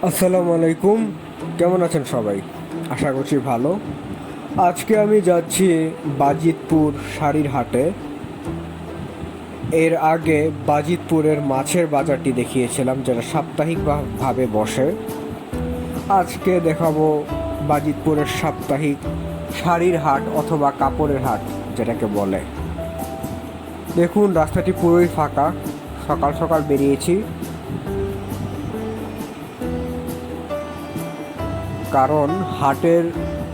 আসসালামু আলাইকুম। কেমন আছেন সবাই? আশা করছি ভালো। আজকে আমি যাচ্ছি বাজিতপুর শাড়ির হাটে এর আগে বাজিতপুরের মাছের বাজারটি দেখিয়েছিলাম, যেটা সাপ্তাহিকভাবে বসে। আজকে দেখাবো বাজিতপুরের সাপ্তাহিক শাড়ির হাট অথবা কাপড়ের হাট, যেটাকে বলে। দেখুন, রাস্তাটি পুরোই ফাঁকা। সকাল সকাল বেরিয়েছি। কারণ হাটের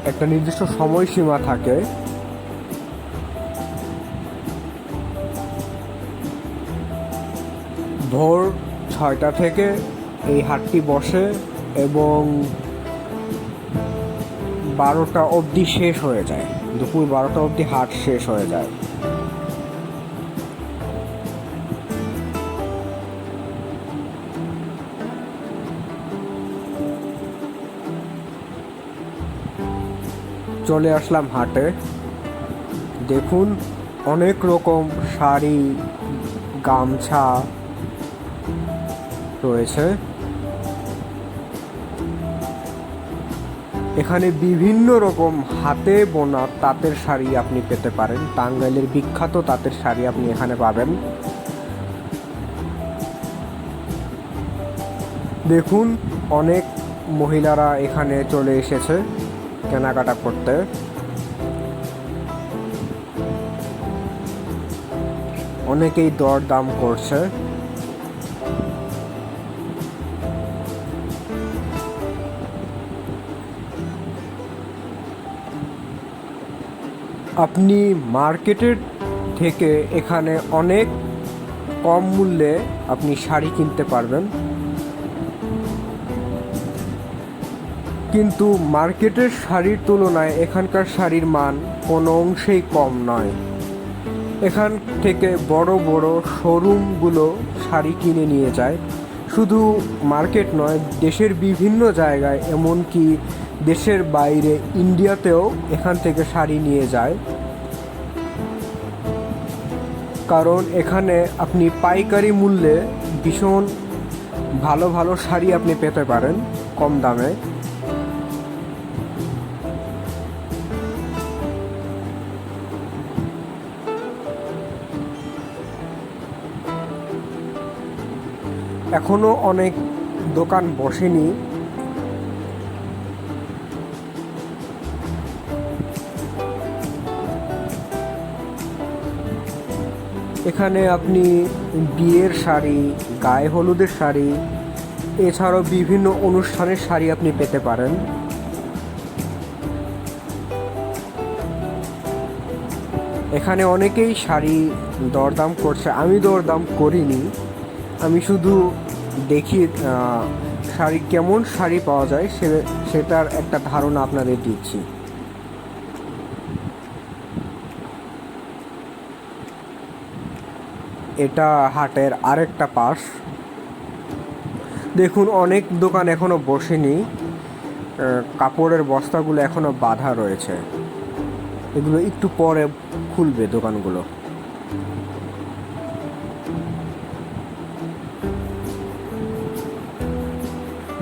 একটা নির্দিষ্ট সময়সীমা থাকে। ভোর ছয়টা থেকে এই হাটটি বসে এবং বারোটা অবধি শেষ হয়ে যায়। দুপুর বারোটা অবধি হাট শেষ হয়ে যায়। চলে আসলাম হাটে। দেখুন, অনেক রকম শাড়ি, গামছা রয়েছে। এখানে বিভিন্ন রকম হাতে বোনা তাঁতের শাড়ি আপনি পেতে পারেন। টাঙ্গাইলের বিখ্যাত তাঁতের শাড়ি আপনি এখানে পাবেন। দেখুন, অনেক মহিলারা এখানে চলে এসেছে। কেনাকাটা করতে। অনেকেই দর দাম করছে। আপনি মার্কেটের থেকে এখানে অনেক কম মূল্যে আপনি শাড়ি কিনতে পারবেন। কিন্তু মার্কেটের শাড়ির তুলনায় এখানকার শাড়ির মান কোনো অংশেই কম নয়। এখান থেকে বড় বড় শোরুমগুলো শাড়ি কিনে নিয়ে যায়। শুধু মার্কেট নয়, দেশের বিভিন্ন জায়গায়, এমনকি দেশের বাইরে, ইন্ডিয়াতেও এখান থেকে শাড়ি নিয়ে যায়। কারণ এখানে আপনি পাইকারি মূল্যে ভীষণ ভালো ভালো শাড়ি আপনি পেতে পারেন কম দামে। এখনও অনেক দোকান বসেনি। এখানে আপনি বিয়ের শাড়ি, গায়ে হলুদের শাড়ি, এছাড়াও বিভিন্ন অনুষ্ঠানের শাড়ি আপনি পেতে পারেন। এখানে অনেকেই শাড়ি দরদাম করছে। আমি দরদাম করিনি। আমি শুধু দেখি শাড়ি কেমন শাড়ি পাওয়া যায় সে, সেটার একটা ধারণা আপনাদের দিচ্ছি। এটা হাটের আরেকটা পাশ। দেখুন, অনেক দোকান এখনও বসেনি। কাপড়ের বস্তাগুলো এখনও বাঁধা রয়েছে। এগুলো একটু পরে খুলবে দোকানগুলো।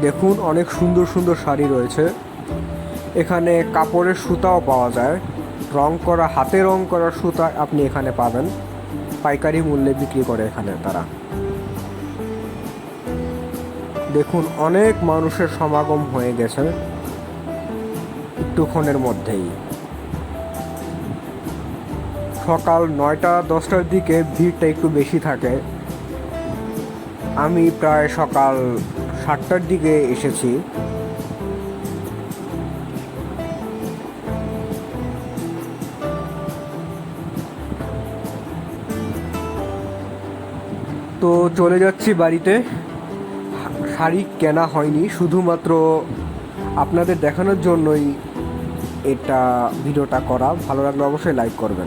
দেখুন অনেক সুন্দর সুন্দর শাড়ি রয়েছে। এখানে কাপড়ের সুতাও পাওয়া যায়। রং করা, হাতে রং করা সুতা আপনি এখানে পাবেন। পাইকারি মূল্যে বিক্রি করে এখানে তারা। দেখুন অনেক মানুষের সমাগম হয়ে গেছে একটুক্ষণের মধ্যেই। সকাল নয়টা, দশটার দিকে ভিড়টা একটু বেশি থাকে। আমি প্রায় সকাল সাতটার দিকে এসেছি। তো চলে যাচ্ছি বাড়িতে। শাড়ি কেনা হয়নি, শুধুমাত্র আপনাদের দেখানোর জন্যই এটা ভিডিওটা করা। ভালো লাগলে অবশ্যই লাইক করবেন।